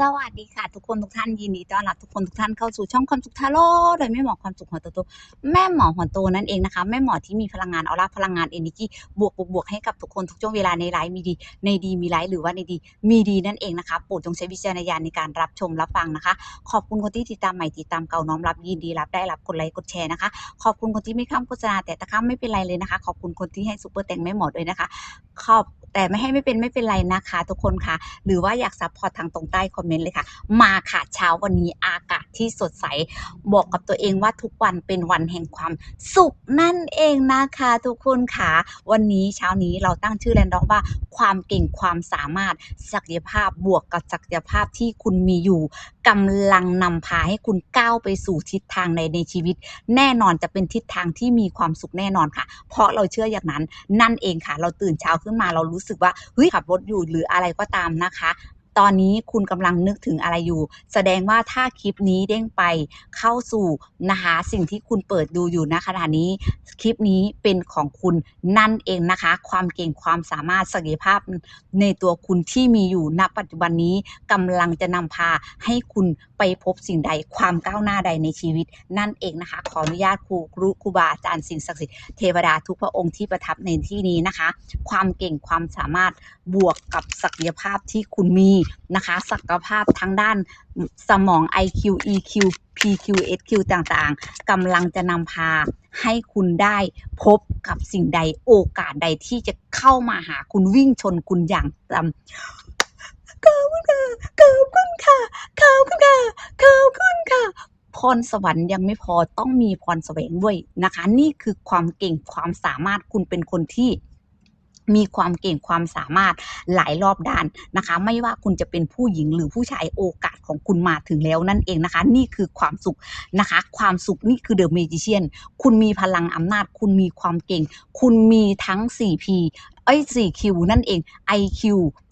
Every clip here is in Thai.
สวัสดีค่ะ ทุกคนทุกท่านยินดีต้อนรับทุกคนทุกท่านเข้าสู่ช่องความสุขทาโร่โดยแม่หมอความสุขหัวโตๆแม่หมอหัวโตนั่นเองนะคะแม่หมอที่มีพลังงานเอาล่าพลังงานเอเนจีบวกบวกบวกให้กับทุกคนทุกช่วงเวลาในไลฟ์มีดี ในดีมีไลฟ์หรือว่าในดีมีดีนั่นเองนะคะโปรดจงใช้วิจารณญาณในการรับชมรับฟังนะคะ ขอบคุณคนที่ติดตามใหม่ติดตามเก่าน้อมรับยินดีรับได้รับกดไลค์กดแชร์นะคะ ขอบคุณคนที่ไม่ข้ามโฆษณาแต่ตะข้ามไม่เป็นไรเลยนะคะ ขอบคุณคนที่ให้ซุปเปอร์แต่งแม่หมอด้วยนะคะ ขอบ แต่ไม่ให้ไม่เป็นไม่เป็นไรนะคะ ทุกคนค่ะ หรือว่าอยากซัพพอร์ตทางตรงใต้คอมเมนต์เลยค่ะ มาค่ะเช้าวันนี้อากาศที่สดใส บอกกับตัวเองว่าทุกวันเป็นวันแห่งความสุขนั่นเองนะคะ ทุกคนค่ะ วันนี้เช้านี้เราตั้งชื่อแรนดอมว่าความเก่งความสามารถศักยภาพบวกกับศักยภาพที่คุณมีอยู่กำลังนำพาให้คุณก้าวไปสู่ทิศทางในในชีวิต แน่นอนจะเป็นทิศทางที่มีความสุขแน่นอนค่ะ เพราะเราเชื่ออย่างนั้นนั่นเองค่ะ เราตื่นเช้าขึ้นมาเรารู้สึกว่าเฮ้ยขับรถอยู่หรืออะไรก็ตามนะคะ ตอนนี้คุณกำลังนึกถึงอะไรอยู่ แสดงว่าถ้าคลิปนี้เด้งไปเข้าสู่นะคะสิ่งที่คุณเปิดดูอยู่ณขณะนี้ คลิปนี้เป็นของคุณนั่นเองนะคะ ความเก่งความสามารถศักยภาพในตัวคุณที่มีอยู่ณปัจจุบันนี้กำลังจะนำพาให้คุณ พบสิ่งใดความก้าวหน้าใดในชีวิต นั่นเองนะคะ ขออนุญาตครูครูครูบาอาจารย์สิ่งศักดิ์สิทธิ์เทวดาทุกพระองค์ที่ประทับในที่นี้นะคะ ความเก่งความสามารถบวกกับศักยภาพที่คุณมีนะคะ ศักยภาพทั้งด้านสมอง IQ EQ PQ SQ ต่างๆกำลังจะนำพาให้คุณได้พบกับสิ่งใดโอกาสใดที่จะเข้ามาหาคุณวิ่งชนคุณอย่างจำ ขอบคุณค่ะขอบคุณค่ะขอบคุณค่ะขอบคุณค่ะ พรสวรรค์ยังไม่พอต้องมีพรแสวงด้วยนะคะ นี่คือความเก่งความสามารถคุณเป็นคนที่มีความเก่งความสามารถหลายรอบด้านนะคะ ไม่ว่าคุณจะเป็นผู้หญิงหรือผู้ชายโอกาสของคุณมาถึงแล้วนั่นเองนะคะ นี่คือความสุขนะคะ ความสุขนี่คือเดอะเมจิเชียนคุณมีพลังอำนาจ คุณมีความเก่ง คุณมีทั้ง 4P เอ้ย 4Q นั่นเอง IQ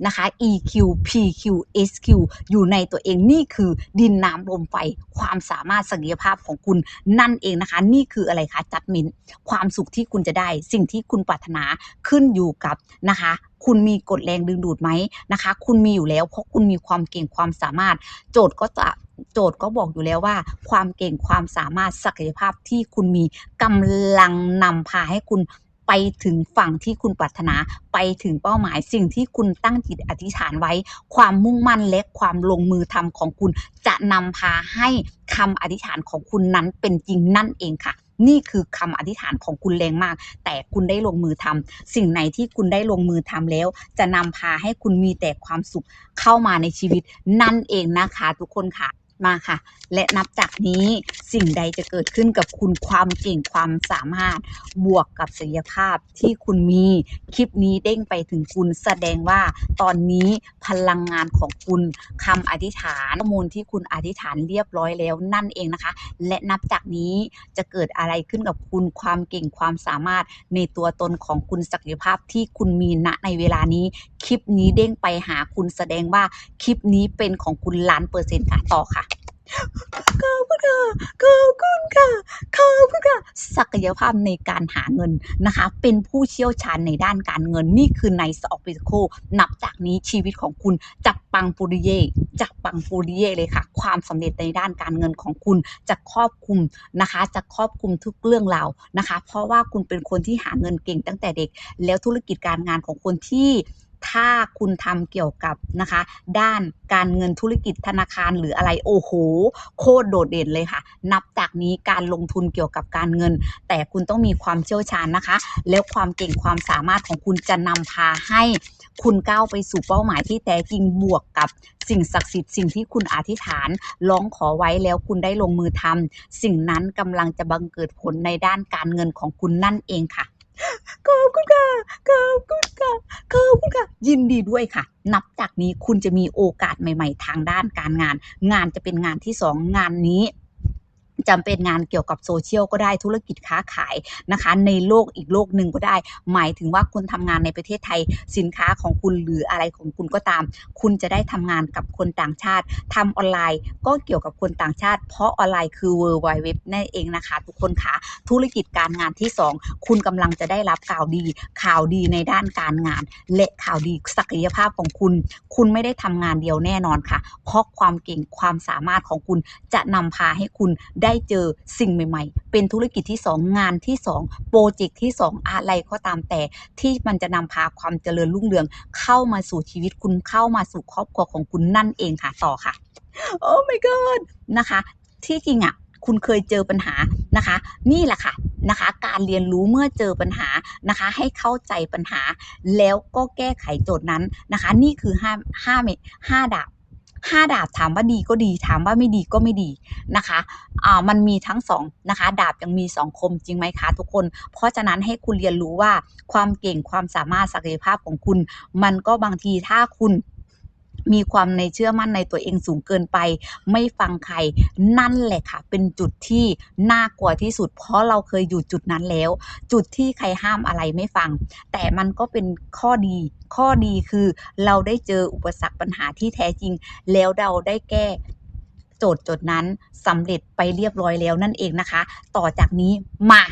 นะคะ EQ PQ SQ อยู่ในตัวเองนี่คือดินน้ำลมไฟความสามารถศักยภาพของคุณนั่นเองนะคะ นี่คืออะไรคะจัดมินความสุขที่คุณจะได้ สิ่งที่คุณปรารถนาขึ้นอยู่กับนะคะคุณมีกฎแรงดึงดูดไหมนะคะ คุณมีอยู่แล้วเพราะคุณมีความเก่งความสามารถ โจทย์ก็จะโจทย์ก็บอกอยู่แล้วว่า ความเก่งความสามารถศักยภาพที่คุณมีกำลังนำพาให้คุณ ไปถึงฝั่งที่คุณปรารถนาไปถึงเป้าหมายสิ่งที่คุณตั้งจิตอธิษฐานไว้ ความมุ่งมั่นและความลงมือทำของคุณ จะนำพาให้คำอธิษฐานของคุณนั้นเป็นจริงนั่นเองค่ะนี่คือคำอธิษฐานของคุณแรงมาก แต่คุณได้ลงมือทำสิ่งไหนที่คุณได้ลงมือทำแล้ว จะนำพาให้คุณมีแต่ความสุขเข้ามาในชีวิตนั่นเองนะคะ ทุกคนค่ะ มาค่ะ และนับจากนี้สิ่งใดจะเกิดขึ้นกับคุณความเก่งความสามารถบวกกับศักยภาพที่คุณมีคลิปนี้เด้งไปถึงคุณแสดงว่าตอนนี้พลังงานของคุณคำอธิษฐานข้อมูลที่คุณอธิษฐานเรียบร้อยแล้วนั่นเองนะคะ และนับจากนี้จะเกิดอะไรขึ้นกับคุณความเก่งความสามารถในตัวตนของคุณศักยภาพที่คุณมีณในเวลานี้ คลิปนี้เด้งไปหาคุณแสดงว่าคลิปนี้เป็นของคุณล้านเปอร์เซ็นต์ค่ะต่อค่ะ ขอบคุณค่ะขอบคุณค่ะขอบคุณค่ะศักยภาพในการหาเงินนะคะ เป็นผู้เชี่ยวชาญในด้านการเงินนี่คือในสออฟฟิศโคนับจากนี้ชีวิตของคุณจะปังปุริเย่จะปังปุริเย่เลยค่ะ ความสำเร็จในด้านการเงินของคุณจะครอบคลุมนะคะ จะครอบคลุมทุกเรื่องราวนะคะ เพราะว่าคุณเป็นคนที่หาเงินเก่งตั้งแต่เด็ก แล้วธุรกิจการงานของคนที่ ถ้าคุณทำเกี่ยวกับนะคะ ด้านการเงินธุรกิจธนาคารหรืออะไรโอ้โหโคตรโดดเด่นเลยค่ะ นับจากนี้การลงทุนเกี่ยวกับการเงิน แต่คุณต้องมีความเชี่ยวชาญนะคะ แล้วความเก่งความสามารถของคุณจะนำพาให้คุณก้าวไปสู่เป้าหมายที่แท้จริงบวกกับสิ่งศักดิ์สิทธิ์สิ่งที่คุณอธิษฐานร้องขอไว้แล้วคุณได้ลงมือทำสิ่งนั้นกำลังจะบังเกิดผลในด้านการเงินของคุณนั่นเองค่ะ ขอบคุณค่ะ ขอบคุณค่ะ ขอบคุณค่ะ ยินดีด้วยค่ะ นับจากนี้คุณจะมีโอกาสใหม่ ๆ ทางด้านการงาน งานจะเป็นงานที่สองงานนี้ จำเป็นงานเกี่ยวกับโซเชียลก็ได้ธุรกิจค้าขายนะคะ ในโลกอีกโลกหนึ่งก็ได้ หมายถึงว่าคุณทำงานในประเทศไทยสินค้าของคุณหรืออะไรของคุณก็ตาม คุณจะได้ทำงานกับคนต่างชาติทำออนไลน์ก็เกี่ยวกับคนต่างชาติ เพราะออนไลน์คือ World Wide Web นั่นเองนะคะ ทุกคนคะธุรกิจการงานที่ 2 คุณกำลังจะได้รับข่าวดี ข่าวดีในด้านการงาน และข่าวดีศักยภาพของคุณ คุณไม่ได้ทำงานเดียวแน่นอนค่ะ เพราะความเก่งความสามารถของคุณจะนำพาให้คุณได้เจอสิ่งใหม่ ๆ เป็นธุรกิจที่ 2 งานที่ 2 โปรเจกต์ที่ 2 อะไรก็ตามแต่ที่มันจะนำพาความเจริญรุ่งเรือง เข้ามาสู่ชีวิตคุณเข้ามาสู่ครอบครัวของคุณนั่นเองค่ะต่อค่ะ โอ้ my god นะคะ ที่จริงอะคุณเคยเจอปัญหานะคะ นี่แหละค่ะนะคะ การเรียนรู้เมื่อเจอปัญหานะคะ ให้เข้าใจปัญหา แล้วก็แก้ไขโจทย์นั้นนะคะ นี่คือห้าห้าเมห้าดาบ ห้าดาบถามว่าดีก็ดี ถามว่าไม่ดีก็ไม่ดีนะคะอ่ามันมีทั้งสองนะคะ ดาบยังมีสองคมจริงไหมคะทุกคน เพราะฉะนั้นให้คุณเรียนรู้ว่าความเก่งความสามารถศักยภาพของคุณ มันก็บางทีถ้าคุณ มีความในเชื่อมั่นในตัวเองสูงเกินไป ไม่ฟังใคร นั่นแหละค่ะ เป็นจุดที่น่ากลัวที่สุด เพราะเราเคยอยู่จุดนั้นแล้ว จุดที่ใครห้ามอะไรไม่ฟัง แต่มันก็เป็นข้อดี ข้อดีคือเราได้เจออุปสรรคปัญหาที่แท้จริง แล้วเราได้แก้โจทย์โจทย์นั้นสำเร็จไปเรียบร้อยแล้วนั่นเองนะคะ ต่อจากนี้มา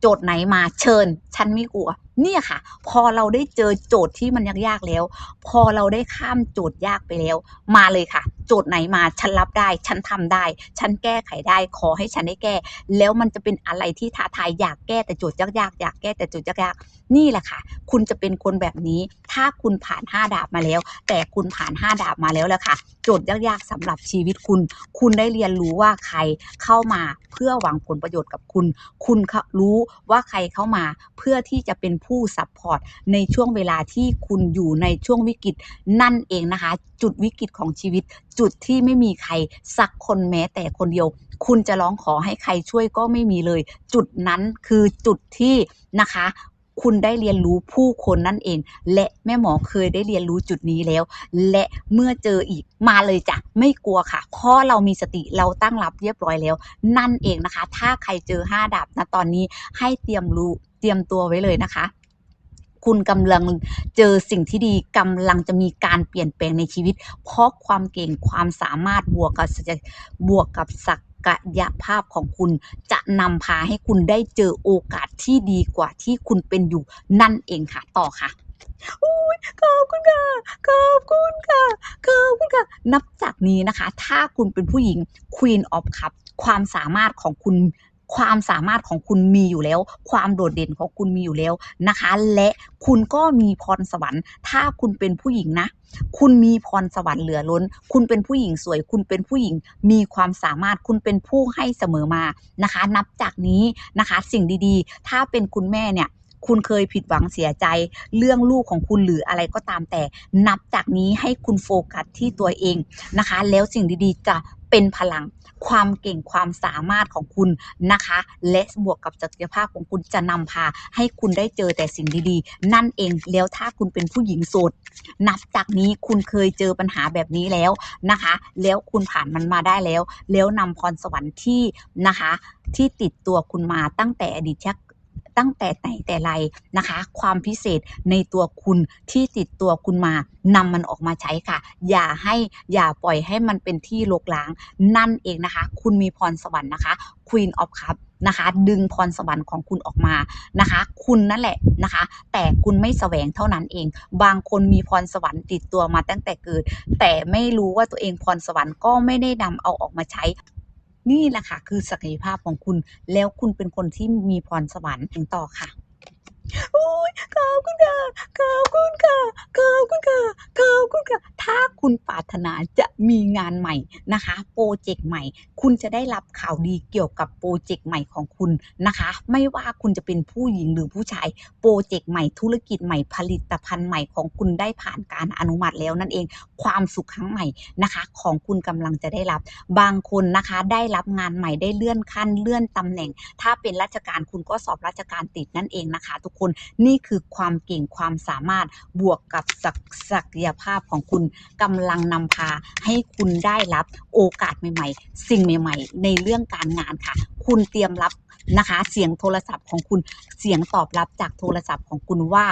โจทย์ไหนมาเชิญ ฉันไม่กลัวเนี่ยค่ะ พอเราได้เจอโจทย์ที่มันยากๆแล้ว พอเราได้ข้ามโจทย์ยากไปแล้ว มาเลยค่ะ โจทย์ไหนมาฉันรับได้ ฉันทำได้ ฉันแก้ไขได้ ขอให้ฉันได้แก้ แล้วมันจะเป็นอะไรที่ท้าทายอยากแก้แต่โจทย์ยากๆอยากแก้แต่โจทย์ยากๆนี่แหละค่ะ คุณจะเป็นคนแบบนี้ ถ้าคุณผ่านห้าดาบมาแล้ว แต่คุณผ่านห้าดาบมาแล้วแหละค่ะ โจทย์ยากๆสำหรับชีวิตคุณ คุณได้เรียนรู้ว่าใครเข้ามาเพื่อหวังผลประโยชน์กับคุณ คุณรู้ว่าใครเข้ามาเพื่อที่จะเป็นผูู้้ซัพพอร์ตในช่วงเวลาที่คุณอยู่ในช่วงวิกฤตนั่นเองนะคะ จุดวิกฤตของชีวิต จุดที่ไม่มีใครสักคนแม้แต่คนเดียว คุณจะร้องขอให้ใครช่วยก็ไม่มีเลย จุดนั้นคือจุดที่นะคะคุณได้เรียนรู้ผู้คนนั่นเอง และแม่หมอเคยได้เรียนรู้จุดนี้แล้ว และเมื่อเจออีกมาเลยจ้ะไม่กลัวค่ะ เพราะเรามีสติเราตั้งรับเรียบร้อยแล้ว นั่นเองนะคะ ถ้าใครเจอห้าดาบนะตอนนี้ให้เตรียมรู้เตรียมตัวไว้เลยนะคะ คุณกำลังเจอสิ่งที่ดีกำลังจะมีการเปลี่ยนแปลงในชีวิต เพราะความเก่งความสามารถบวกกับบวกกับศักยภาพของคุณจะนำพาให้คุณได้เจอโอกาสที่ดีกว่าที่คุณเป็นอยู่นั่นเองค่ะ ต่อค่ะอุ้ยขอบคุณค่ะ ขอบคุณค่ะ ขอบคุณค่ะ นับจากนี้นะคะ ถ้าคุณเป็นผู้หญิง Queen of Cup ความสามารถของคุณ ความสามารถของคุณมีอยู่แล้ว ความโดดเด่นของคุณมีอยู่แล้วนะคะ และคุณก็มีพรสวรรค์ ถ้าคุณเป็นผู้หญิงนะ คุณมีพรสวรรค์เหลือล้น คุณเป็นผู้หญิงสวย คุณเป็นผู้หญิงมีความสามารถคุณเป็นผู้ให้เสมอมานะคะ นับจากนี้นะคะ สิ่งดีๆ ถ้าเป็นคุณแม่เนี่ยคุณเคยผิดหวังเสียใจเรื่องลูกของคุณหรืออะไรก็ตามแต่ นับจากนี้ให้คุณโฟกัสที่ตัวเองนะคะ แล้วสิ่งดีๆจะ เป็นพลังความเก่งความสามารถของคุณนะคะ และบวกกับศักยภาพของคุณจะนำพา ให้คุณได้เจอแต่สิ่งดีๆ นั่นเองแล้วถ้าคุณเป็นผู้หญิงโสดนับจากนี้คุณเคยเจอปัญหาแบบนี้แล้วนะคะ แล้วคุณผ่านมันมาได้แล้ว แล้วนำพรสวรรค์ที่นะคะ ที่ติดตัวคุณมาตั้งแต่อดีตชาติ ตั้งแต่ไหนแต่ไรนะคะ ความพิเศษในตัวคุณที่ติดตัวคุณมานำมันออกมาใช้ค่ะ อย่าให้อย่าปล่อยให้มันเป็นที่ลกล้าง นั่นเองนะคะ คุณมีพรสวรรค์นะคะ Queen of Cup นะคะ ดึงพรสวรรค์ของคุณออกมานะคะ คุณนั่นแหละนะคะ แต่คุณไม่แสวงเท่านั้นเอง บางคนมีพรสวรรค์ติดตัวมาตั้งแต่เกิด แต่ไม่รู้ว่าตัวเองพรสวรรค์ก็ไม่ได้นำเอาออกมาใช้ นี่แหละค่ะคือศักยภาพของคุณ แล้วคุณเป็นคนที่มีพรสวรรค์ถึงต่อค่ะโอ้ยขอบคุณค่ะขอบคุณค่ะขอบคุณค่ะขอบคุณค่ะ ถ้าคุณปรารถนาจะ มีงานใหม่นะคะโปรเจกต์ใหม่ คุณจะได้รับข่าวดีเกี่ยวกับโปรเจกต์ใหม่ของคุณนะคะ ไม่ว่าคุณจะเป็นผู้หญิงหรือผู้ชายโปรเจกต์ใหม่ธุรกิจใหม่ผลิตภัณฑ์ใหม่ของคุณได้ผ่านการอนุมัติแล้วนั่นเองความสุขครั้งใหม่นะคะ ของคุณกำลังจะได้รับบางคนนะคะได้รับงานใหม่ได้เลื่อนขั้นเลื่อนตำแหน่ง ถ้าเป็นราชการคุณก็สอบราชการติดนั่นเองนะคะ ทุกคนนี่คือความเก่งความสามารถบวกกับศักศักยภาพของคุณกำลังนำพาให้ให้คุณได้รับโอกาสใหม่ ๆ สิ่งใหม่ ๆ ในเรื่องการงานค่ะ คุณเตรียมรับนะคะ เสียงโทรศัพท์ของคุณเสียงตอบรับจากโทรศัพท์ของคุณว่า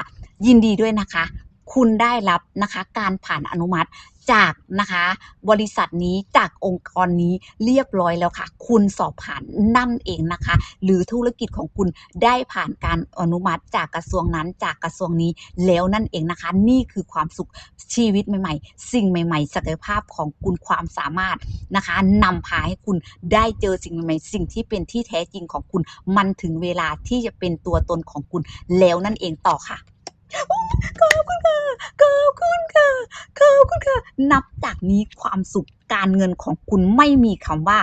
ยินดีด้วยนะคะ คุณได้รับนะคะการผ่านอนุมัติจากนะคะบริษัทนี้จากองค์กรนี้เรียบร้อยแล้วค่ะ คุณสอบผ่านนั่นเองนะคะ หรือธุรกิจของคุณได้ผ่านการอนุมัติจากกระทรวงนั้นจากกระทรวงนี้แล้วนั่นเองนะคะ นี่คือความสุขชีวิตใหม่ ๆ สิ่งใหม่ๆ ศักยภาพของคุณความสามารถนะคะนำพาให้คุณได้เจอสิ่งใหม่ๆ สิ่งที่เป็นที่แท้จริงของคุณ มันถึงเวลาที่จะเป็นตัวตนของคุณแล้วนั่นเองต่อค่ะ ขอบคุณค่ะ ขอบคุณค่ะ ขอบคุณค่ะ นับจากนี้ความสุขการเงินของคุณไม่มีคำว่า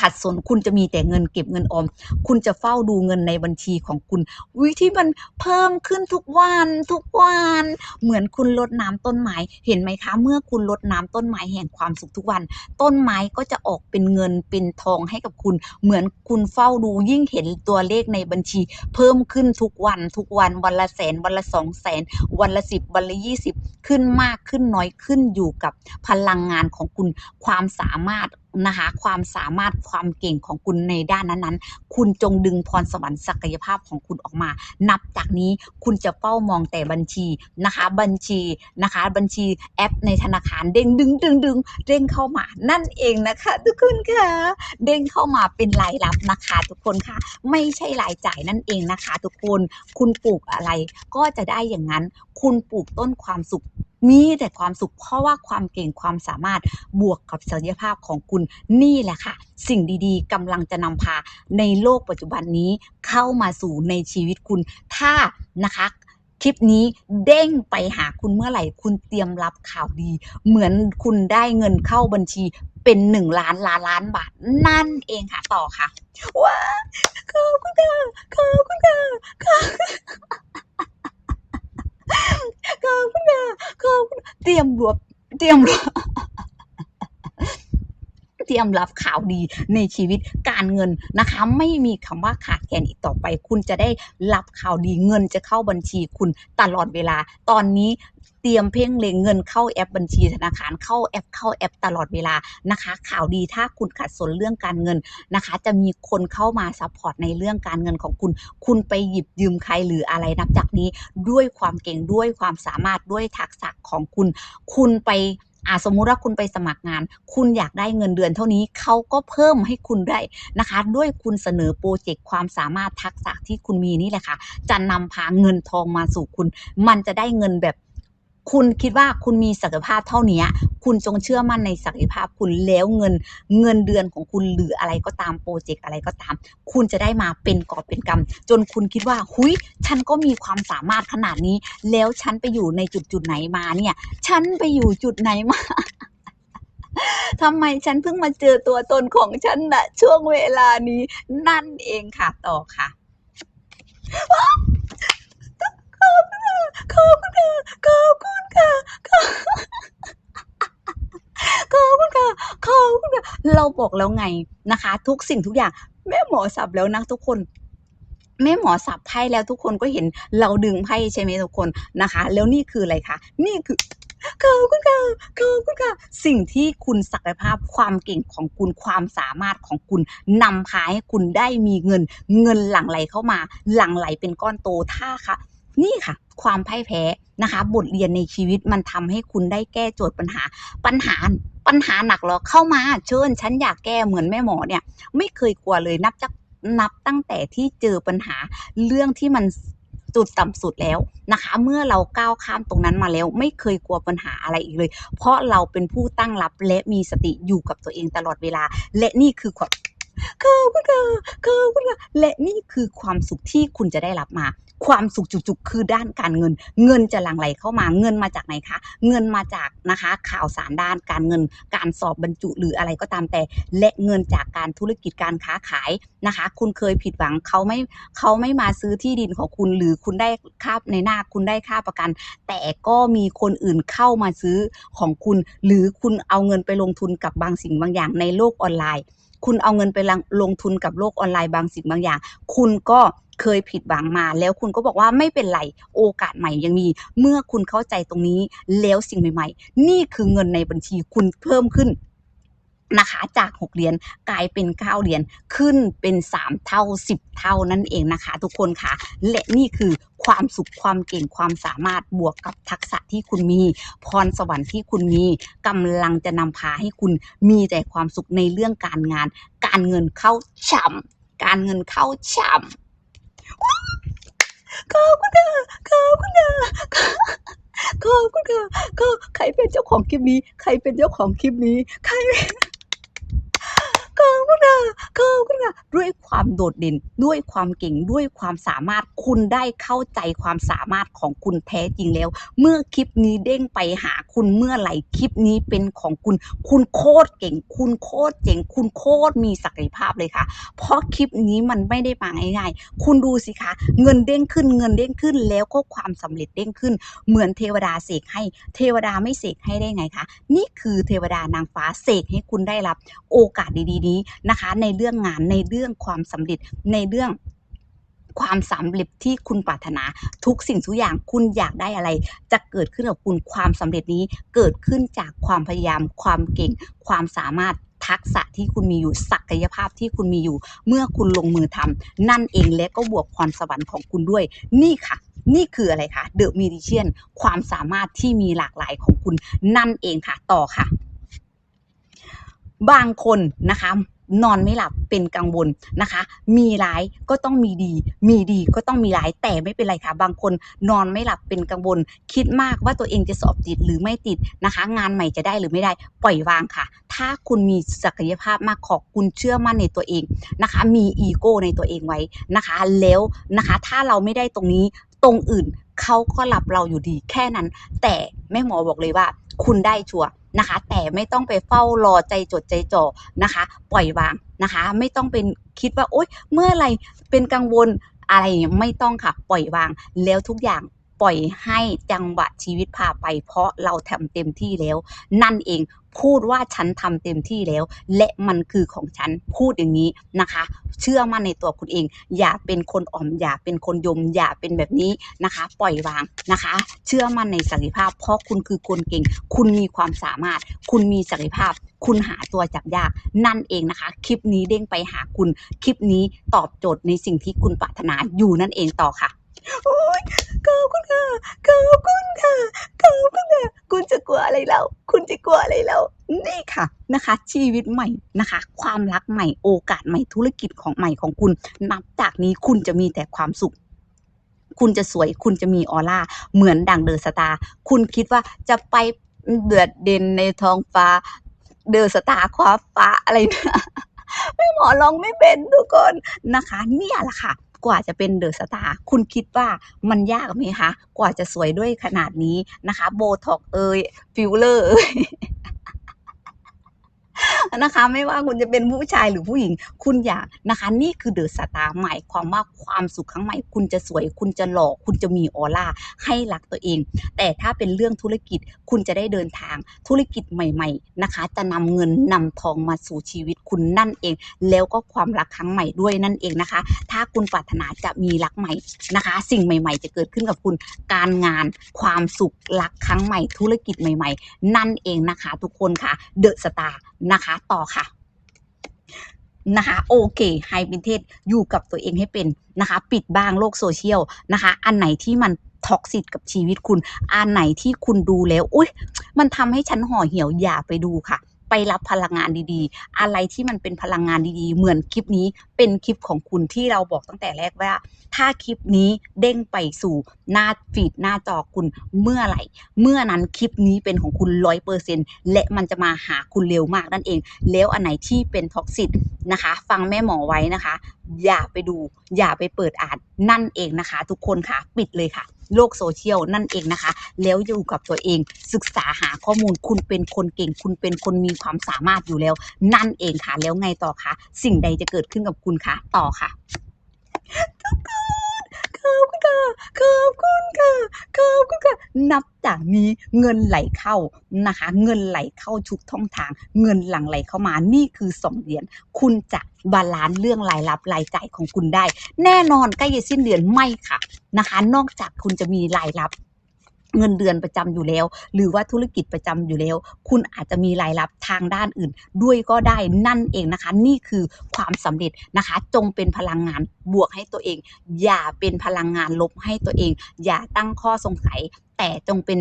ขัดสนคุณจะมีแต่เงินเก็บเงินออม คุณจะเฝ้าดูเงินในบัญชีของคุณวิที่มันเพิ่มขึ้นทุกวันทุกวัน เหมือนคุณลดน้ำต้นไม้เห็นไหมคะ เมื่อคุณลดน้ำต้นไม้แห่งความสุขทุกวัน ต้นไม้ก็จะออกเป็นเงินเป็นทองให้กับคุณ เหมือนคุณเฝ้าดูยิ่งเห็นตัวเลขในบัญชี เพิ่มขึ้นทุกวันทุกวันวันละแสนวันละสองแสนวันละสิบวันละยี่สิบขึ้นมากขึ้นน้อยขึ้นอยู่กับพลังงานของคุณความสามารถ นะคะความสามารถความเก่งของคุณในด้านนั้นๆ คุณจงดึงพรสวรรค์ศักยภาพของคุณออกมา นับจากนี้คุณจะเฝ้ามองแต่บัญชีนะคะ บัญชีนะคะ บัญชีแอปในธนาคารเด้งดึงดึงดึงเด้งเข้ามา นั่นเองนะคะ ทุกคนค่ะเด้งเข้ามาเป็นรายรับนะคะ ทุกคนค่ะไม่ใช่รายจ่ายนั่นเองนะคะ ทุกคนคุณปลูกอะไรก็จะได้อย่างนั้น คุณปลูกต้นความสุข มีแต่ความสุขเพราะว่าความเก่งความสามารถบวกกับศักยภาพของคุณนี่แหละค่ะ สิ่งดีๆกำลังจะนำพาในโลกปัจจุบันนี้เข้ามาสู่ในชีวิตคุณ ถ้านะคะคลิปนี้เด้งไปหาคุณเมื่อไหร่คุณเตรียมรับข่าวดี เหมือนคุณได้เงินเข้าบัญชีเป็นหนึ่งล้านล้านล้านบาท นั่นเองค่ะต่อค่ะว้าขอบคุณค่ะขอบคุณค่ะขอบขอบคุณค่ะขอบคุณเตรียมรวบ เตรียมรับ เตรียมรับข่าวดีในชีวิต การเงินนะคะ ไม่มีคำว่าขาดแคลนอีกต่อไป คุณจะได้รับข่าวดีเงินจะเข้าบัญชีคุณตลอดเวลา ตอนนี้เตรียมเพ่งเล็งเงินเข้าแอปบัญชีธนาคารเข้าแอปเข้าแอปตลอดเวลานะคะ ข่าวดีถ้าคุณขัดสนเรื่องการเงินนะคะ จะมีคนเข้ามาซัพพอร์ตในเรื่องการเงินของคุณ คุณไปหยิบยืมใครหรืออะไรนับจากนี้ด้วยความเก่งด้วยความสามารถด้วยทักษะของคุณ คุณไป อ่าสมมุติว่าคุณไปสมัครงาน คุณอยากได้เงินเดือนเท่านี้เขาก็เพิ่มให้คุณได้นะคะ ด้วยคุณเสนอโปรเจกต์ความสามารถทักษะที่คุณมีนี่แหละค่ะ จะนำพาเงินทองมาสู่คุณ มันจะได้เงินแบบ คุณคิดว่าคุณมีศักยภาพเท่านี้ คุณจงเชื่อมั่นในศักยภาพคุณแล้วเงินเงินเดือนของคุณหรืออะไรก็ตามโปรเจกต์อะไรก็ตาม คุณจะได้มาเป็นกอบเป็นกำจนคุณคิดว่าหุยฉันก็มีความสามารถขนาดนี้ แล้วฉันไปอยู่ในจุดจุดไหนมาเนี่ย ฉันไปอยู่จุดไหนมาทำไมฉันเพิ่งมาเจอตัวตนของฉันนะช่วงเวลานี้นั่นเองค่ะต่อค่ะ ค่ะขอบคุณค่ะขอบคุณค่ะขอบขอบคุณค่ะขอบคุณค่ะเราบอกแล้วไงนะคะ ทุกสิ่งทุกอย่าง แม่หมอสับแล้วนะทุกคนแม่หมอสับไพ่แล้วทุกคนก็เห็นเราดึงไพ่ใช่ไหมทุกคนนะคะ แล้วนี่คืออะไรคะนี่คือขอบคุณค่ะขอบคุณค่ะ สิ่งที่คุณศักยภาพความเก่งของคุณความสามารถของคุณนำพาให้คุณได้มีเงิน เงินหลั่งไหลเข้ามา หลั่งไหลเป็นก้อนโตถ้าค่ะ นี่ค่ะ ความพ่ายแพ้นะคะ บทเรียนในชีวิตมันทำให้คุณได้แก้โจทย์ปัญหา ปัญหาปัญหาหนักเหรอเข้ามาเชิญฉันอยากแก้เหมือนแม่หมอเนี่ย ไม่เคยกลัวเลยนับจากนับตั้งแต่ที่เจอปัญหาเรื่องที่มันจุดต่ำสุดแล้วนะคะ เมื่อเราก้าวข้ามตรงนั้นมาแล้ว ไม่เคยกลัวปัญหาอะไรอีกเลย เพราะเราเป็นผู้ตั้งรับและมีสติอยู่กับตัวเองตลอดเวลา และนี่คือความขอคุณค่ะขอคุณค่ะและนี่คือความสุขที่คุณจะได้รับมา ความสุขจุกๆคือด้านการเงิน เงินจะหลั่งไหลเข้ามาเงินมาจากไหนคะเงินมาจากนะคะข่าวสารด้านการเงิน การสอบบรรจุหรืออะไรก็ตามแต่ และเงินจากการธุรกิจการค้าขายนะคะ คุณเคยผิดหวังเขาไม่เขาไม่มาซื้อที่ดินของคุณ หรือคุณได้ค่าในหน้าคุณได้ค่าประกัน แต่ก็มีคนอื่นเข้ามาซื้อของคุณ หรือคุณเอาเงินไปลงทุนกับบางสิ่งบางอย่างในโลกออนไลน์ คุณเอาเงินไปลงลงทุนกับโลกออนไลน์บางสิ่งบางอย่าง คุณก็เคยผิดหวังมา แล้วคุณก็บอกว่าไม่เป็นไรโอกาสใหม่ยังมี เมื่อคุณเข้าใจตรงนี้แล้วสิ่งใหม่ ๆ นี่คือเงินในบัญชีคุณเพิ่มขึ้น นะคะ จาก 6 เหรียญกลายเป็น 9 เหรียญขึ้นเป็น 3 เท่า 10 เท่านั่นเองนะคะ ทุกคนค่ะ และนี่คือความสุขความเก่งความสามารถบวกกับทักษะที่คุณมี พรสวรรค์ที่คุณมีกำลังจะนำพาให้คุณมีแต่ความสุขในเรื่องการงาน การเงินเข้าฉ่ำการเงินเข้าฉ่ำขอบคุณค่ะขอบคุณค่ะขอบคุณค่ะก็ใครเป็นเจ้าของคลิปนี้ ใครเป็นเจ้าของคลิปนี้ใคร ขอบคุณค่ะขอบคุณค่ะด้วยความโดดเด่นด้วยความเก่งด้วยความสามารถคุณได้เข้าใจความสามารถของคุณแท้จริงแล้ว เมื่อคลิปนี้เด้งไปหา คุณเมื่อไหร่คลิปนี้เป็นของคุณ คุณโคตรเก่ง คุณโคตรเจ๋ง คุณโคตรมีศักยภาพเลยค่ะ เพราะคลิปนี้มันไม่ได้มาง่ายๆ คุณดูสิคะเงินเด้งขึ้นเงินเด้งขึ้นแล้วก็ความสำเร็จเด้งขึ้น เหมือนเทวดาเสกให้เทวดาไม่เสกให้ได้ไงคะนี่คือเทวดานางฟ้าเสกให้คุณได้รับโอกาสดีๆนี้นะคะ ในเรื่องงานในเรื่องความสำเร็จในเรื่อง ความสำเร็จที่คุณปรารถนา ทุกสิ่งทุกอย่างคุณอยากได้อะไร จะเกิดขึ้นกับคุณความสำเร็จนี้เกิดขึ้นจากความพยายาม ความเก่ง ความสามารถทักษะที่คุณมีอยู่ศักยภาพที่คุณมีอยู่ เมื่อคุณลงมือทำนั่นเองและก็บวกพรสวรรค์ของคุณด้วย นี่ค่ะนี่คืออะไรคะเดอะมิดิเชียนความสามารถที่มีหลากหลายของคุณนั่นเองค่ะ ต่อค่ะ บางคนนะคะ นอนไม่หลับเป็นกังวลนะคะ มีร้ายก็ต้องมีดี มีดีก็ต้องมีร้ายแต่ไม่เป็นไรค่ะ บางคนนอนไม่หลับเป็นกังวล คิดมากว่าตัวเองจะสอบติดหรือไม่ติดนะคะ งานใหม่จะได้หรือไม่ได้ ปล่อยวางค่ะ ถ้าคุณมีศักยภาพมากขอคุณเชื่อมั่นในตัวเองนะคะ มีอีโก้ในตัวเองไว้นะคะ แล้วนะคะ ถ้าเราไม่ได้ตรงนี้ตรงอื่นเขาก็รับเราอยู่ดีแค่นั้น แต่แม่หมอบอกเลยว่า คุณได้ชัวร์ นะคะ แต่ไม่ต้องไปเฝ้ารอใจจดใจจ่อนะคะ ปล่อยวางนะคะ ไม่ต้องเป็นคิดว่าโอ๊ยเมื่อไรเป็นกังวลอะไรไม่ต้องค่ะปล่อยวางแล้วทุกอย่างปล่อยให้จังหวะชีวิตพาไป เพราะเราทำเต็มที่แล้ว นั่นเอง พูดว่าฉันทำเต็มที่แล้ว และมันคือของฉันพูดอย่างนี้นะคะ เชื่อมั่นในตัวคุณเอง อย่าเป็นคนอ่อม อย่าเป็นคนยม อย่าเป็นแบบนี้นะคะ ปล่อยวางนะคะ เชื่อมั่นในศักยภาพ เพราะคุณคือคนเก่ง คุณมีความสามารถ คุณมีศักยภาพ คุณหาตัวจับยาก นั่นเองนะคะ คลิปนี้เด้งไปหาคุณ คลิปนี้ตอบโจทย์ในสิ่งที่คุณปรารถนาอยู่นั่นเองต่อค่ะ โอ้ยขอบคุณค่ะขอบคุณค่ะขอบคุณค่ะคุณจะกลัวอะไรแล้ว คุณจะกลัวอะไรแล้ว นี่ค่ะนะคะ ชีวิตใหม่นะคะ ความรักใหม่โอกาสใหม่ธุรกิจของใหม่ของคุณ นับจากนี้คุณจะมีแต่ความสุขคุณจะสวยคุณจะมีออร่า เหมือนดังเดอะสตาร์คุณคิดว่าจะไปเดือดเด่นในท้องฟ้า เดอะสตาร์คว้าฟ้าอะไรเนี่ยไม่หมอร้องไม่เป็นทุกคนนะคะ เนี่ยแหละค่ะ กว่าจะเป็นเดอะสตาร์คุณคิดว่ามันยากไหมคะ กว่าจะสวยด้วยขนาดนี้นะคะ โบท็อกเอยฟิลเลอร์เอย นะคะ ไม่ว่าคุณจะเป็นผู้ชายหรือผู้หญิง คุณอย่านะคะ นี่คือเดอะสตาร์หมายความว่าความสุขครั้งใหม่ คุณจะสวย คุณจะหล่อคุณจะมีออร่าให้รักตัวเอง แต่ถ้าเป็นเรื่องธุรกิจคุณจะได้เดินทางธุรกิจใหม่ ๆนะคะ จะนำเงินนำทองมาสู่ชีวิตคุณนั่นเอง แล้วก็ความรักครั้งใหม่ด้วยนั่นเองนะคะ ถ้าคุณปรารถนาจะมีรักใหม่นะคะ สิ่งใหม่ ๆ จะเกิดขึ้นกับคุณการงานความสุขรักครั้งใหม่ ธุรกิจใหม่ ๆ นั่นเองนะคะ ทุกคนค่ะเดอะสตาร์ นะคะ ต่อค่ะนะคะโอเคไฮบินเทศอยู่กับตัวเองให้เป็นนะคะ ปิดบ้างโลกโซเชียลนะคะ อันไหนที่มันท็อกซิตกับชีวิตคุณ อันไหนที่คุณดูแล้ว อุ้ยมันทำให้ฉันห่อเหี่ยวอย่าไปดูค่ะ ไปรับพลังงานดีๆ อะไรที่มันเป็นพลังงานดีๆ เหมือนคลิปนี้เป็นคลิปของคุณที่เราบอกตั้งแต่แรกว่า ถ้าคลิปนี้เด้งไปสู่หน้าฟีดหน้าจอคุณเมื่อไหร่ เมื่อนั้นคลิปนี้เป็นของคุณร้อยเปอร์เซ็นและมันจะมาหาคุณเร็วมากนั่นเอง แล้วอันไหนที่เป็นท็อกซิตนะคะ ฟังแม่หมอไว้นะคะอย่าไปดู อย่าไปเปิดอ่านนั่นเองนะคะ ทุกคนค่ะปิดเลยค่ะ โลกโซเชียลนั่นเองนะคะ แล้วอยู่กับตัวเองศึกษาหาข้อมูลคุณเป็นคนเก่ง คุณเป็นคนมีความสามารถอยู่แล้ว นั่นเองค่ะ แล้วไงต่อคะสิ่งใดจะเกิดขึ้นกับคุณคะต่อค่ะทุกคน อบคุณค่ะ ขอบคุณค่ะ ขอบคุณค่ะ นับจากนี้เงินไหลเข้านะคะ เงินไหลเข้าทุกท่องทาง เงินหลั่งไหลเข้ามา นี่คือสองเหรียญ คุณจะบาลานซ์เรื่องรายรับรายจ่ายของคุณได้ แน่นอนใกล้จะสิ้นเดือนไม่ค่ะนะคะ นอกจากคุณจะมีรายรับ เงินเดือนประจำอยู่แล้ว หรือว่าธุรกิจประจำอยู่แล้ว คุณอาจจะมีรายรับทางด้านอื่น ด้วยก็ได้นั่นเองนะคะ นี่คือความสำเร็จนะคะ จงเป็นพลังงานบวกให้ตัวเอง อย่าเป็นพลังงานลบให้ตัวเอง อย่าตั้งข้อสงสัยแต่จงเป็น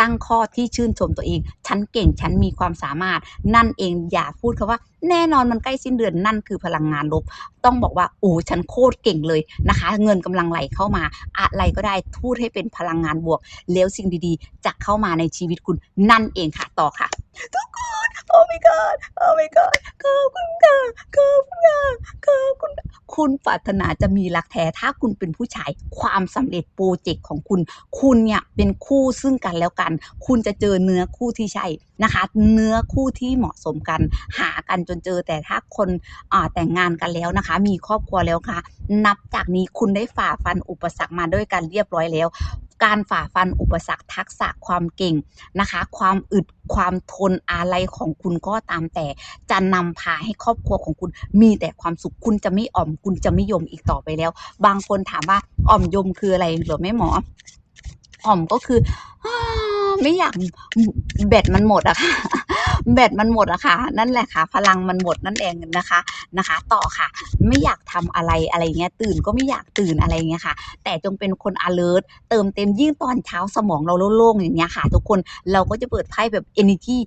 ตั้งข้อที่ชื่นชมตัวเอง ฉันเก่ง ฉันมีความสามารถ นั่นเองอย่าพูดคำว่า แน่นอนมันใกล้สิ้นเดือนนั่นคือพลังงานลบ ต้องบอกว่า โอ้ ฉันโคตรเก่งเลยนะคะ เงินกำลังไหลเข้ามา อะไรก็ได้พูดให้เป็นพลังงานบวก แล้วสิ่งดีๆ จะเข้ามาในชีวิตคุณนั่นเองค่ะ ต่อค่ะ ทุกคน โอ้ my god โอ้ my god ขอบคุณค่ะขอบคุณค่ะขอบคุณค่ะคุณปรารถนาจะมีรักแท้ถ้าคุณเป็นผู้ชายความสำเร็จโปรเจกต์ของคุณ คุณเนี่ยเป็นคู่ซึ่งกันแล้วกัน คุณจะเจอเนื้อคู่ที่ใช่นะคะ เนื้อคู่ที่เหมาะสมกัน หากันจนเจอแต่ถ้าคนอ่าแต่งงานกันแล้วนะคะ มีครอบครัวแล้วค่ะ นับจากนี้คุณได้ฝ่าฟันอุปสรรคมาด้วยกันเรียบร้อยแล้ว การฝ่าฟันอุปสรรคทักษะความเก่งนะคะ ความอึดความทนอะไรของคุณก็ตามแต่ จะนำพาให้ครอบครัวของคุณมีแต่ความสุขคุณจะไม่อ่อมคุณจะไม่ยมอีกต่อไปแล้ว บางคนถามว่าอ่อมยมคืออะไรเหรือแม่หมออ่อมก็คือไม่อยากแบตมันหมดอะค่ะ แบตมันหมดอะค่ะ นั่นแหละค่ะ พลังมันหมดนั่นเองนะคะนะคะ ต่อค่ะ ไม่อยากทำอะไรอะไรเงี้ยตื่นก็ไม่อยากตื่นอะไรเงี้ยค่ะ แต่จงเป็นคน alert เติมเต็มยิ่งตอนเช้าสมองเราโล่งๆอย่างเงี้ยค่ะ ทุกคนเราก็จะเปิดไพ่แบบ energy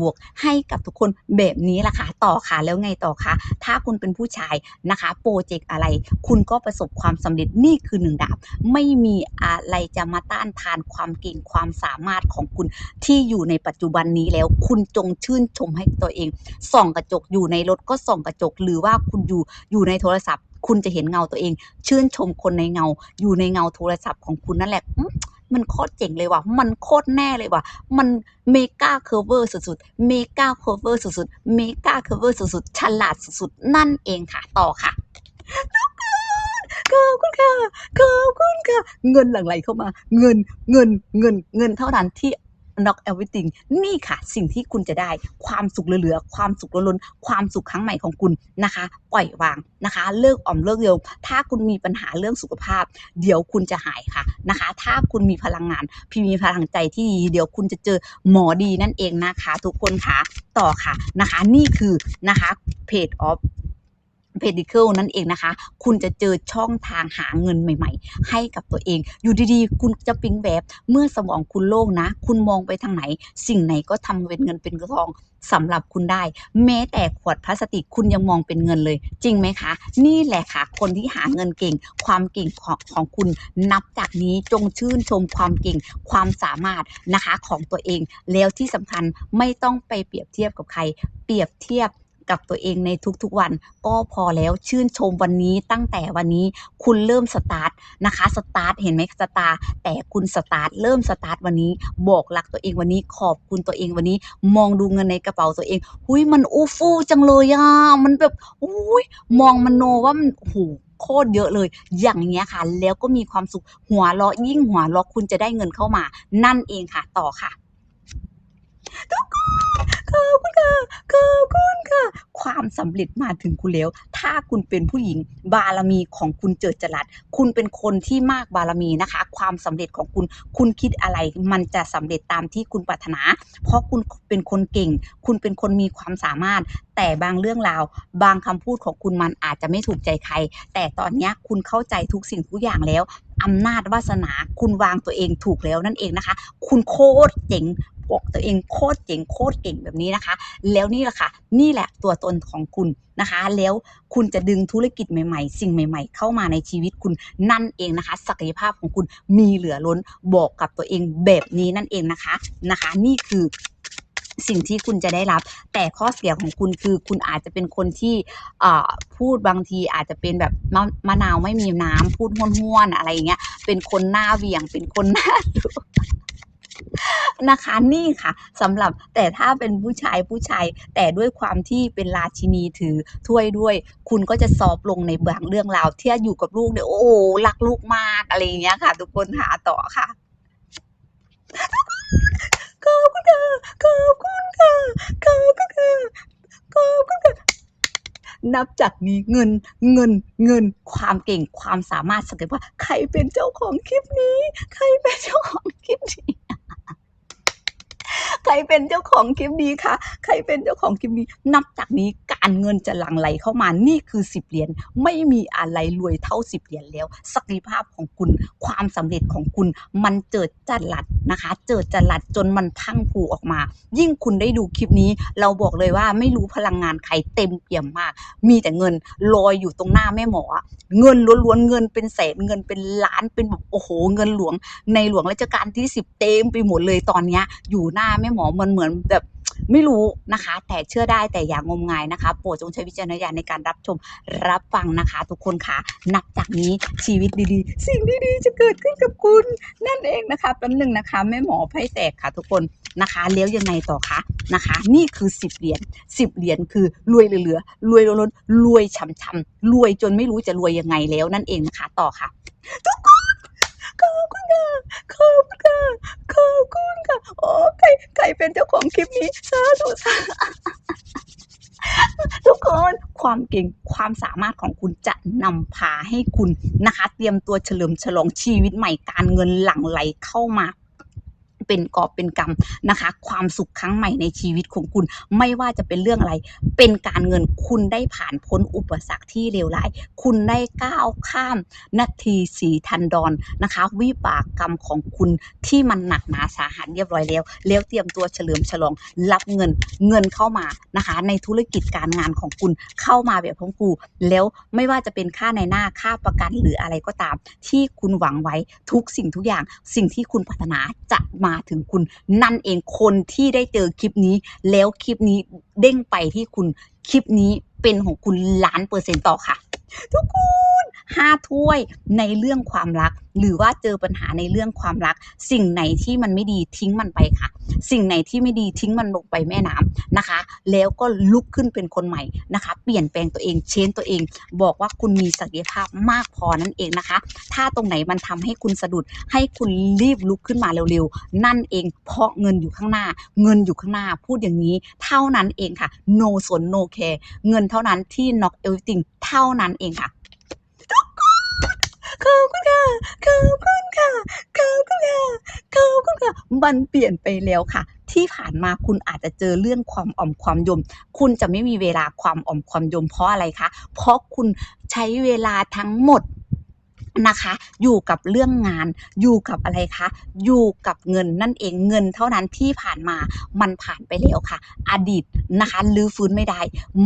บวกๆให้กับทุกคนแบบนี้แหละค่ะ ต่อค่ะแล้วไงต่อคะถ้าคุณเป็นผู้ชายนะคะโปรเจกต์อะไร คุณก็ประสบความสำเร็จนี่คือหนึ่งดาบ ไม่มีอะไรจะมาต้านทานความเก่งความสามารถของคุณที่อยู่ในปัจจุบันนี้แล้ว คุณจงชื่นชมให้ตัวเอง ส่องกระจกอยู่ในรถก็ส่องกระจก หรือว่าคุณอยู่อยู่ในโทรศัพท์ คุณจะเห็นเงาตัวเอง ชื่นชมคนในเงา อยู่ในเงาโทรศัพท์ของคุณนั่นแหละมมันโคตรเจ๋งเลยว่ะ มันโคตรแน่เลยว่ะ มันเมกาเคอร์เวอร์สุดๆ เมกาเคอร์เวอร์สุดๆ เมกาเคอร์เวอร์สุดๆ ฉลาดสุดๆ นั่นเองค่ะ ต่อค่ะขอบคุณค่ะ ขอบคุณค่ะ เงินหลั่งไหลเข้ามา เงิน เงิน เงิน เงินเท่านั้นที่ knock everything นี่ค่ะ สิ่งที่คุณจะได้ความสุขเหลือๆความสุขล้นๆความสุขครั้งใหม่ของคุณนะคะ ปล่อยวางนะคะ เลิกอ่อมเลิกเร็ว ถ้าคุณมีปัญหาเรื่องสุขภาพ เดี๋ยวคุณจะหายค่ะนะคะ ถ้าคุณมีพลังงานพี่มีพลังใจที่ดีเดี๋ยวคุณจะเจอหมอดีนั่นเองนะคะ ทุกคนค่ะต่อค่ะนะคะ นี่คือนะคะเพจออฟ เพดิเคิลนั่นเองนะคะ คุณจะเจอช่องทางหาเงินใหม่ๆ ให้กับตัวเอง อยู่ดีๆ คุณจะปิ๊งแบบ เมื่อสมองคุณโล่งนะ คุณมองไปทางไหน สิ่งไหนก็ทำเป็นเงินเป็นทองสำหรับคุณได้ แม้แต่ขวดพลาสติกคุณยังมองเป็นเงินเลย จริงไหมคะ นี่แหละค่ะ คนที่หาเงินเก่ง ความเก่งของของคุณนับจากนี้จงชื่นชมความเก่ง ความสามารถนะคะของตัวเอง แล้วที่สำคัญไม่ต้องไปเปรียบเทียบกับใคร เปรียบเทียบ กับตัวเองในทุกๆวัน ก็พอแล้วชื่นชมวันนี้ตั้งแต่วันนี้คุณเริ่มสตาร์ทนะคะสตาร์ทเห็นไหมสตาร์แต่คุณสตาร์ทเริ่มสตาร์ทวันนี้บอกรักตัวเองวันนี้ขอบคุณตัวเองวันนี้ มองดูเงินในกระเป๋าตัวเองหุยมันอู้ฟู่จังเลยอะมันแบบอุ้ยมองมันโนว่ามันโหโคตรเยอะเลย อย่างเงี้ยค่ะ แล้วก็มีความสุขหัวเราะยิ่งหัวเราะคุณจะได้เงินเข้ามา นั่นเองค่ะ ต่อค่ะทุกคน ขอบคุณค่ะขอบคุณค่ะ ความสำเร็จมาถึงคุณแล้ว ถ้าคุณเป็นผู้หญิงบารมีของคุณเจิดจรัสคุณเป็นคนที่มากบารมีนะคะ ความสำเร็จของคุณ คุณคิดอะไรมันจะสำเร็จตามที่คุณปรารถนา เพราะคุณเป็นคนเก่ง คุณเป็นคนมีความสามารถ แต่บางเรื่องราว บางคำพูดของคุณมันอาจจะไม่ถูกใจใคร แต่ตอนนี้คุณเข้าใจทุกสิ่งทุกอย่างแล้วอำนาจวาสนาคุณวางตัวเองถูกแล้วนั่นเองนะคะ คุณโคตรเจ๋ง บอกตัวเองโคตรเจ๋งโคตรเก่งแบบนี้นะคะ แล้วนี่แหละค่ะ นี่แหละตัวตนของคุณนะคะ แล้วคุณจะดึงธุรกิจใหม่ๆ สิ่งใหม่ ๆ เข้ามาในชีวิตคุณนั่นเองนะคะ ศักยภาพของคุณมีเหลือล้นบอกกับตัวเองแบบนี้นั่นเองนะคะนะคะ นี่คือสิ่งที่คุณจะได้รับ แต่ข้อเสียของคุณคือคุณอาจจะเป็นคนที่พูดบางทีอาจจะเป็นแบบมะมะนาวไม่มีน้ำพูดห้วนๆอะไรอย่างเงี้ยเป็นคนหน้าเวียงเป็นคนหน้าดุ นะคะนี่ค่ะสำหรับแต่ถ้าเป็นผู้ชายผู้ชาย แต่ด้วยความที่เป็นราชินีถือถ้วยด้วย คุณก็จะซอฟต์ลงในบางเรื่องราวที่อยู่กับลูกเนี่ยโอ้รักลูกมากอะไรอย่างเงี้ยค่ะ ทุกคนหาต่อค่ะขอบคุณค่ะขอบคุณค่ะขอบคุณค่ะขอบคุณค่ะนับจากนี้เงินเงินเงินความเก่งความสามารถสังเกตว่า ใครเป็นเจ้าของคลิปนี้ ใครเป็นเจ้าของคลิปนี้ ใครเป็นเจ้าของคลิปนี้คะใครเป็นเจ้าของคลิปนี้ นับจากนี้การเงินจะหลั่งไหลเข้ามานี่คือสิบเหรียญไม่มีอะไรรวยเท่าสิบเหรียญแล้ว ศักยภาพของคุณ ความสำเร็จของคุณ มันเจิดจัดหลัดนะคะ เจิดจัดหลัดจนมันพังพรูออกมา ยิ่งคุณได้ดูคลิปนี้ เราบอกเลยว่าไม่รู้พลังงานใครเต็มเปี่ยมมาก มีแต่เงินลอยอยู่ตรงหน้าแม่หมอ เงินล้วนๆเงินเป็นแสนเงินเป็นล้านเป็นแบบโอ้โห เงินหลวง ในหลวงรัชกาลที่สิบเต็มไปหมดเลยตอนเนี้ยอยู่หน้าแม่หมอมอมันเหมือนแบบไม่รู้นะคะ แต่เชื่อได้แต่อย่างงมงายนะคะ โปรดจงใช้วิจารณญาณในการรับชมรับฟังนะคะ ทุกคนค่ะ นับจากนี้ชีวิตดีๆ สิ่งดีๆ จะเกิดขึ้นกับคุณ นั่นเองนะคะแป๊บหนึ่งนะคะแม่หมอไพ่แตกค่ะทุกคนนะคะแล้วยังไงต่อคะนะคะ นี่คือสิบเหรียญสิบเหรียญคือรวยเหลือๆรวยล้นรวยช่ำๆรวยจนไม่รู้จะรวยยังไงแล้วนั่นเองนะคะ ต่อค่ะ ทุกคน ขอบคุณค่ะขอบคุณค่ะขอบคุณค่ะ โอ้ใครใครเป็นเจ้าของคลิปนี้สาธุสาธุทุกคนความเก่งความสามารถของคุณจะนำพาให้คุณนะคะ เตรียมตัวเฉลิมฉลองชีวิตใหม่การเงินหลั่งไหลเข้ามา เป็นกอบเป็นกำนะคะ ความสุขครั้งใหม่ในชีวิตของคุณ ไม่ว่าจะเป็นเรื่องอะไร เป็นการเงินคุณได้ผ่านพ้นอุปสรรคที่เลวร้าย คุณได้ก้าวข้ามนาทีสีทันดอนนะคะ วิบากกรรมของคุณที่มันหนักหนาสาหัสเรียบร้อยแล้วแล้วเตรียมตัวเฉลิมฉลอง รับเงินเงินเข้ามานะคะ ในธุรกิจการงานของคุณเข้ามาแบบพร้อมกู แล้วไม่ว่าจะเป็นค่าในหน้าค่าประกันหรืออะไรก็ตาม ที่คุณหวังไว้ทุกสิ่งทุกอย่าง สิ่งที่คุณปรารถนาจะมาถึงคุณ นั่นเองคนที่ได้เจอคลิปนี้ แล้วคลิปนี้เด้งไปที่คุณคลิปนี้เป็นของคุณล้านเปอร์เซ็นต์ต่อค่ะ ทุกคน ห้าถ้วยในเรื่องความรัก หรือว่าเจอปัญหาในเรื่องความรัก สิ่งไหนที่มันไม่ดีทิ้งมันไปค่ะ สิ่งไหนที่ไม่ดีทิ้งมันลงไปแม่น้ำนะคะ แล้วก็ลุกขึ้นเป็นคนใหม่นะคะ เปลี่ยนแปลงตัวเองเชนตัวเอง บอกว่าคุณมีศักยภาพมากพอนั่นเองนะคะ ถ้าตรงไหนมันทำให้คุณสะดุด ให้คุณรีบลุกขึ้นมาเร็วๆ นั่นเองเพราะเงินอยู่ข้างหน้า เงินอยู่ข้างหน้าพูดอย่างนี้ เท่านั้นเองค่ะ no สน no care เงินเท่านั้นที่ knock everything เท่านั้นเองค่ะ ขอบคุณค่ะขอบคุณค่ะขอบคุณค่ะขอบคุณค่ะมันเปลี่ยนไปแล้วค่ะ ที่ผ่านมาคุณอาจจะเจอเรื่องความอ่อมความยม คุณจะไม่มีเวลาความอ่อมความยมเพราะอะไรคะเพราะคุณใช้เวลาทั้งหมด นะคะ อยู่กับเรื่องงาน อยู่กับอะไรคะ อยู่กับเงินนั่นเองเงินเท่านั้นที่ผ่านมามันผ่านไปแล้วค่ะ อดีตนะคะลื้อฟื้นไม่ได้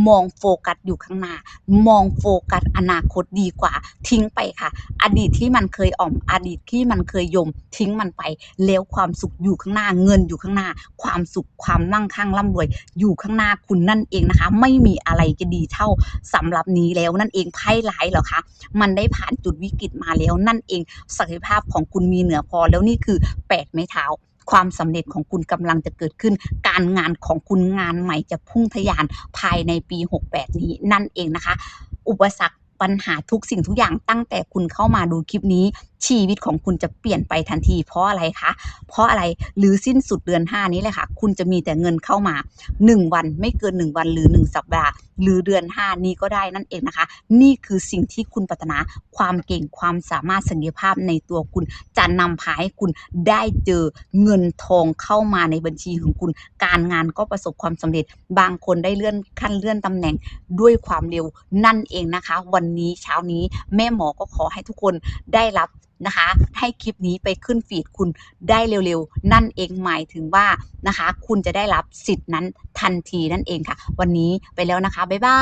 มองโฟกัสอยู่ข้างหน้า มองโฟกัสอนาคตดีกว่า ทิ้งไปค่ะ อดีตที่มันเคยอ่อม อดีตที่มันเคยยม ทิ้งมันไป แล้วความสุขอยู่ข้างหน้า เงินอยู่ข้างหน้า ความสุขความมั่งคั่งร่ำรวย อยู่ข้างหน้าคุณนั่นเองนะคะ ไม่มีอะไรจะดีเท่าสำหรับนี้แล้วนั่นเองไพ่หลายเหรอคะมันได้ผ่านจุดวิกฤตมาแล้วนั่นเองศักยภาพของคุณมีเหนือพอแล้วนี่คือแปดไม้เท้าความสำเร็จของคุณกำลังจะเกิดขึ้น การงานของคุณงานใหม่จะพุ่งทะยานภายในปี 68 นี้นั่นเองนะคะ อุปสรรคปัญหาทุกสิ่งทุกอย่างตั้งแต่คุณเข้ามาดูคลิปนี้ ชีวิตของคุณจะเปลี่ยนไปทันที เพราะอะไรคะ เพราะอะไรหรือสิ้นสุดเดือน 5 นี้เลยค่ะ คุณจะมีแต่เงินเข้ามา 1 วันไม่เกิน 1 วันหรือ 1 สัปดาห์ หรือเดือน 5 นี้ก็ได้นั่นเองนะคะ นี่คือสิ่งที่คุณปรารถนาความเก่งความสามารถศักยภาพในตัวคุณจะนำพาให้คุณได้เจอเงินทองเข้ามาในบัญชีของคุณ การงานก็ประสบความสำเร็จ บางคนได้เลื่อนขั้นเลื่อนตำแหน่งด้วยความเร็วนั่นเองนะคะ วันนี้เช้านี้แม่หมอก็ขอให้ทุกคนได้รับนะคะ ให้คลิปนี้ไปขึ้นฟีดคุณได้เร็วๆ นั่นเองหมายถึงว่านะคะ คุณจะได้รับสิทธิ์นั้นทันทีนั่นเองค่ะ วันนี้ไปแล้วนะคะ บ๊ายบา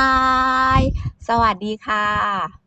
ย สวัสดีค่ะ